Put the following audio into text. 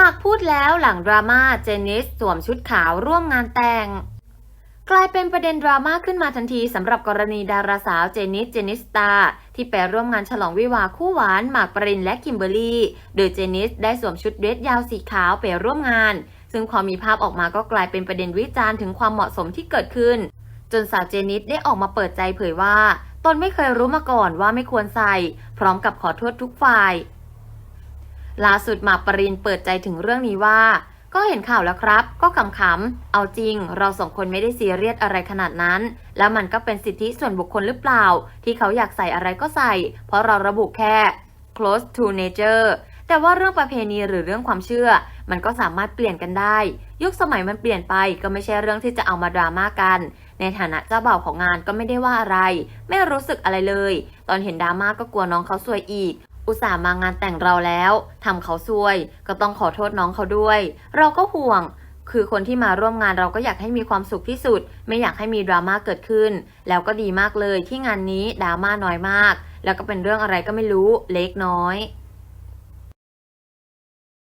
มากพูดแล้วหลังดราม่าเจนิสสวมชุดขาวร่วมงานแต่ง กลายเป็นประเด็นดราม่าขึ้นมาทันทีสำหรับกรณีดาราสาวเจนิสเจนิสตา ที่ไปร่วมงานฉลองวิวาคู่หวานหมากปรินและคิมเบอร์รี่ โดยเจนิสได้สวมชุดเดรสยาวสีขาวไปร่วมงาน ซึ่งพอมีภาพออกมาก็กลายเป็นประเด็นวิจารณ์ถึงความเหมาะสมที่เกิดขึ้น จนสาวเจนิสได้ออกมาเปิดใจเผยว่าตนไม่เคยรู้มาก่อนว่าไม่ควรใส่ พร้อมกับขอโทษทุกฝ่าย ล่าสุดหมากปรินเปิดใจถึงเรื่องนี้ว่า ก็เห็นข่าวแล้วครับ ก็ขำๆ เอาจริง เราสองคนไม่ได้ซีเรียสอะไรขนาดนั้น แล้วมันก็เป็นสิทธิส่วนบุคคลหรือเปล่า ที่เขาอยากใส่อะไรก็ใส่ เพราะเราระบุแค่ close to nature แต่ว่าเรื่องประเพณีหรือเรื่องความเชื่อ มันก็สามารถเปลี่ยนกันได้ ยุคสมัยมันเปลี่ยนไปก็ไม่ใช่เรื่องที่จะเอามาดราม่ากัน ในฐานะเจ้าบ่าวของงานก็ไม่ได้ว่าอะไร ไม่รู้สึกอะไรเลย ตอนเห็นดราม่าก็กลัวน้องเขาซวยอีก อุตส่าห์มางานแต่งเราแล้วทำเขาซวย ก็ต้องขอโทษน้องเขาด้วย เราก็ห่วง คือคนที่มาร่วมงานเราก็อยากให้มีความสุขที่สุด ไม่อยากให้มีดราม่าเกิดขึ้น แล้วก็ดีมากเลยที่งานนี้ดราม่าน้อยมาก แล้วก็เป็นเรื่องอะไรก็ไม่รู้เล็กน้อย